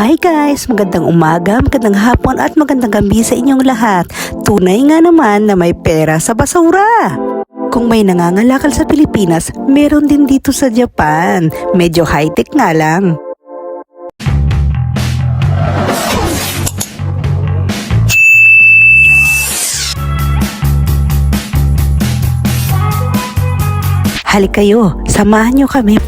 Hi guys! Magandang umaga, magandang hapon at magandang gabi sa inyong lahat. Tunay nga naman na may pera sa basura. Kung may nangangalakal sa Pilipinas, meron din dito sa Japan. Medyo high-tech nga lang. Halik kayo, samahan nyo kami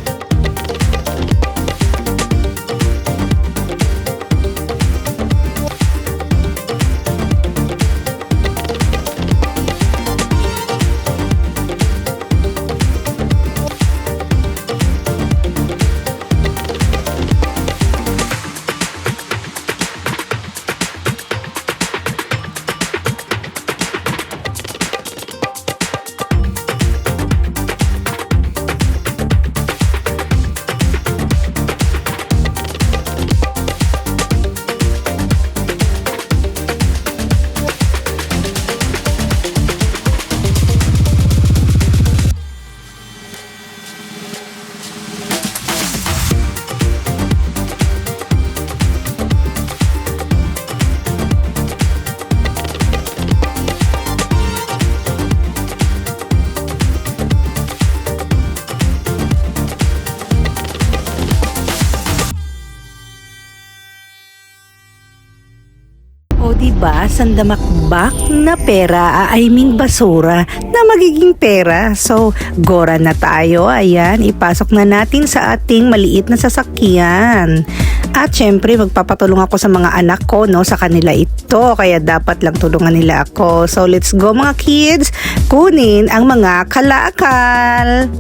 Diba, sandamakbak na pera, I mean basura, na magiging pera. So, gora na tayo. Ayan, ipasok na natin sa ating maliit na sasakyan. At syempre, magpapatulong ako sa mga anak ko, no, sa kanila ito. Kaya dapat lang tulungan nila ako. So, let's go mga kids. Kunin ang mga kalakal.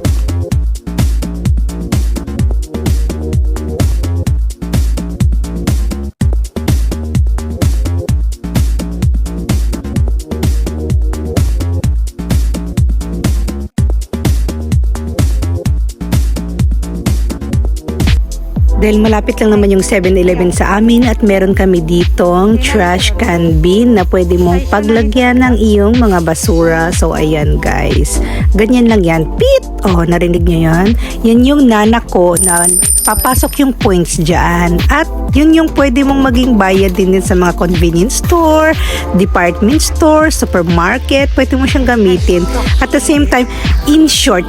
Dahil malapit lang naman yung 7-Eleven sa amin at meron kami ditong trash can bin na pwede mong paglagyan ng iyong mga basura. So ayan guys, ganyan lang yan. Pit! Oh, narinig nyo yan? Yan yung nanak ko na papasok yung points dyan. At yun yung pwede mong maging bayad din, din sa mga convenience store, department store, supermarket. Pwede mo siyang gamitin. At the same time, in short,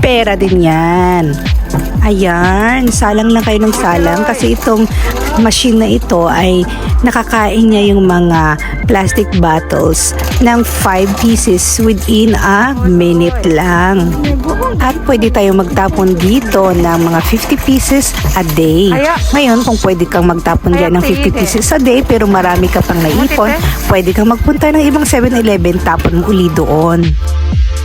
pera din yan. Ayan, salang lang kayo ng salang kasi itong machine na ito ay nakakain niya yung mga plastic bottles ng 5 pieces within a minute lang. At pwede tayo magtapon dito ng mga 50 pieces a day. Ngayon, kung pwede kang magtapon dyan ng 50 pieces a day pero marami ka pang naipon, pwede kang magpunta ng ibang 7-Eleven, tapon mo uli doon.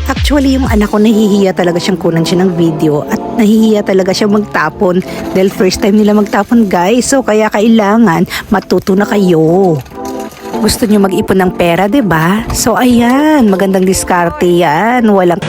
Actually, yung anak ko nahihiya talaga siyang kunan siya ng video at nahihiya talaga siya magtapon dahil first time nila magtapon guys. So kaya kailangan matuto na kayo. Gusto nyo mag-ipon ng pera, 'di ba? So ayan, magandang diskarte 'yan. Walang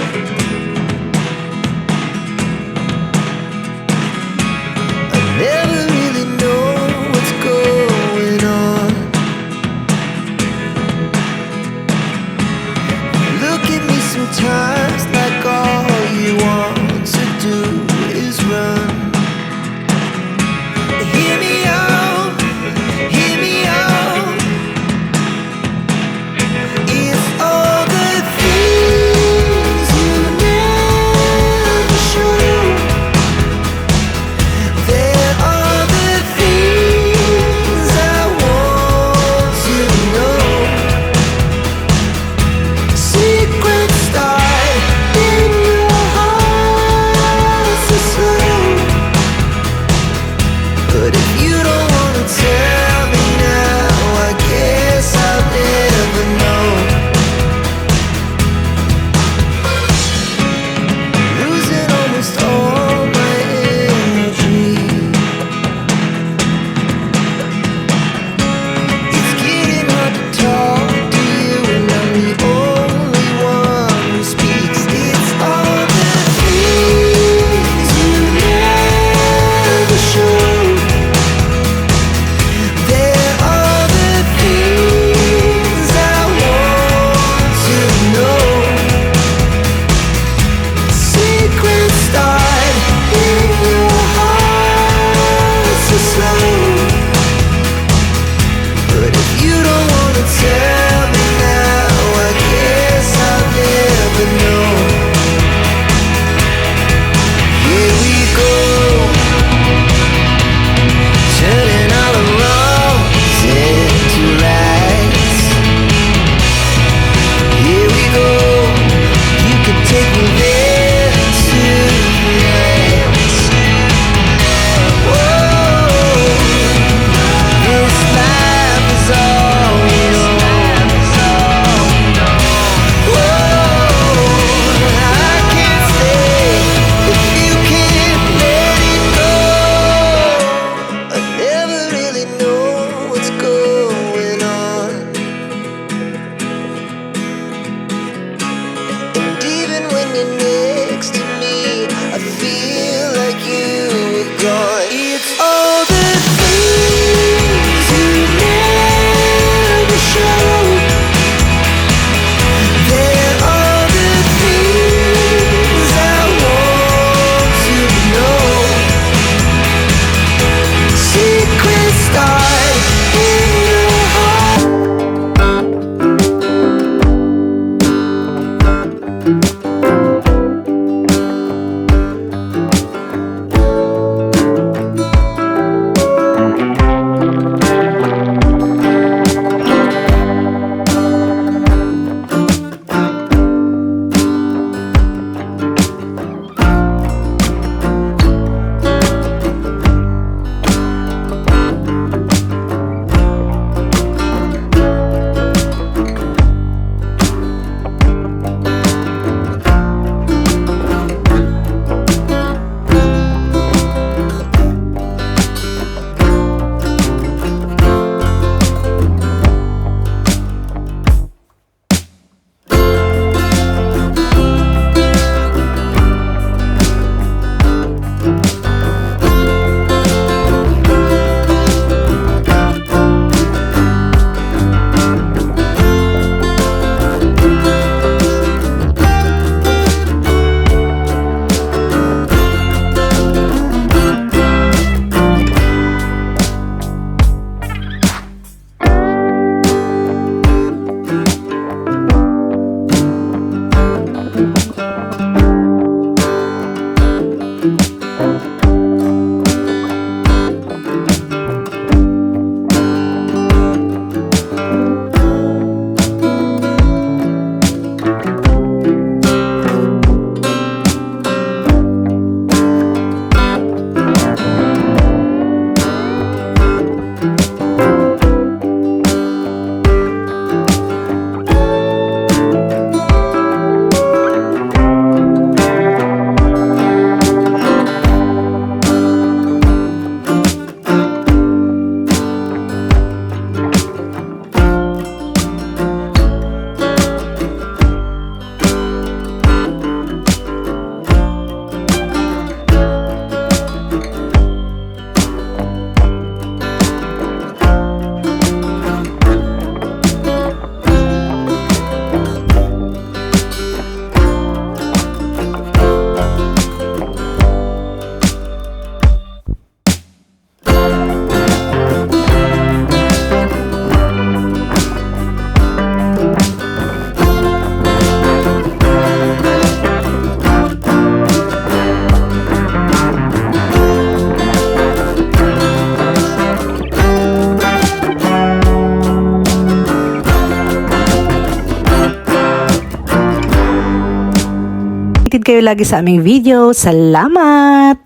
kayo lagi sa aming video. Salamat!